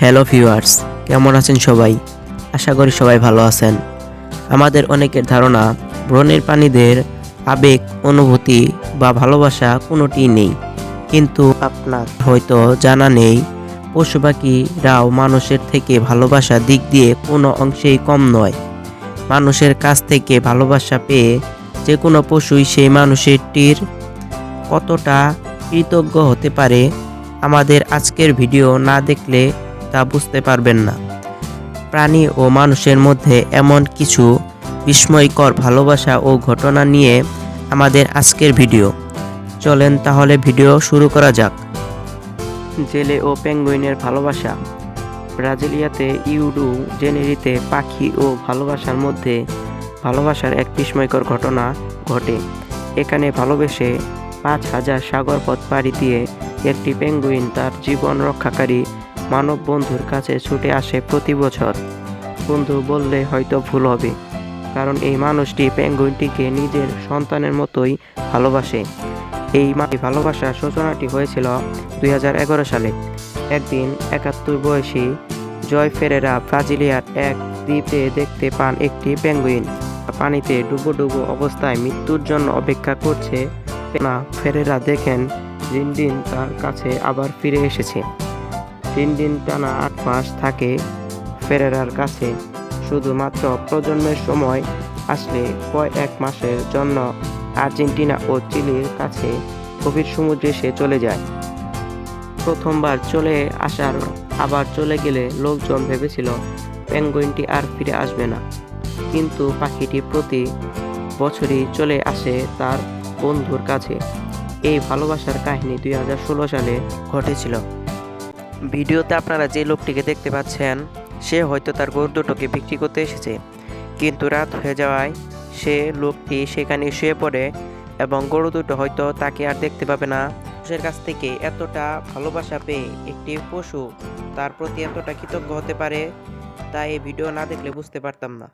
Hello viewers, কেমন আছেন সবাই? আশা করি সবাই ভালো আছেন। আমাদের অনেকের ধারণা, ব্রণের প্রাণীদের আবেগ, অনুভূতি বা ভালোবাসা কোনোটিই নেই। কিন্তু আপনার হয়তো জানা নেই, পশু পাখিরাও মানুষের থেকে ভালোবাসা দিক দিয়ে কোনো অংশেই কম নয়। মানুষের কাছ থেকে ভালোবাসা পেয়ে যে কোনো পশুই সেই মানুষটির কতটা কৃতজ্ঞ হতে পারে, আমাদের আজকের ভিডিও না দেখলে তা বুঝতে পারবেন না। প্রাণী ও মানুষের মধ্যে এমন কিছু বিস্ময়কর ভালোবাসা ও ঘটনা নিয়ে আমাদের আজকের ভিডিও। চলেন তাহলে ভিডিও শুরু করা যাক। জেলে ও পেঙ্গুইনের ভালোবাসা। ব্রাজিলিয়াতে ইউডু জেনেরিতে পাখি ও ভালোবাসার মধ্যে ভালোবাসার এক বিস্ময়কর ঘটনা ঘটে। এখানে ভালোবেসে পাঁচ হাজার সাগর পথ পাড়ি দিয়ে একটি পেঙ্গুইন তার জীবন রক্ষাকারী মানব বন্ধুর কাছে ছুটে আসে প্রতি বছর। বন্ধু বললে হয়তো ভুল হবে, কারণ এই মানুষটি পেঙ্গুইনটিকে নিজের সন্তানের মতোই ভালোবাসে। এই ভালোবাসার সূচনাটি হয়েছিল দুই হাজার এগারো সালে। একদিন একাত্তর বয়সী জয় ফেরেরা ব্রাজিলিয়ার এক দ্বীপে দেখতে পান একটি পেঙ্গুইন। পানিতে ডুবো ডুবো অবস্থায় মৃত্যুর জন্য অপেক্ষা করছে। না ফেরেরা দেখেন রিনডিন তার কাছে আবার ফিরে এসেছে। রিনডিন টানা আট মাস থাকে ফেরেরার কাছে। শুধুমাত্র প্রজন্মের সময় আসলে কয় এক মাসের জন্য আর্জেন্টিনা ও চিলির কাছে গভীর সমুদ্রে সে চলে যায়। প্রথমবার চলে আসার আবার চলে গেলে লোকজন ভেবেছিল পেঙ্গুইনটি আর ফিরে আসবে না। কিন্তু পাখিটি প্রতি বছরই চলে আসে তার বন্ধুর কাছে। এই ভালোবাসার কাহিনী দুই হাজার ষোলো সালে ঘটেছিল। ভিডিওতে আপনারা যে লোকটিকে দেখতে পাচ্ছেন, সে হয়তো তার গরু দুটোকে বিক্রি করতে এসেছে। কিন্তু রাত হয়ে যাওয়ায় সে লোকটি সেখানে শুয়ে পড়ে এবং গরু দুটো হয়তো তাকে আর দেখতে পাবে না। মানুষের কাছ থেকে এতটা ভালোবাসা পেয়ে একটি পশু তার প্রতি এতটা কৃতজ্ঞ হতে পারে তা এই ভিডিও না দেখলে বুঝতে পারতাম না।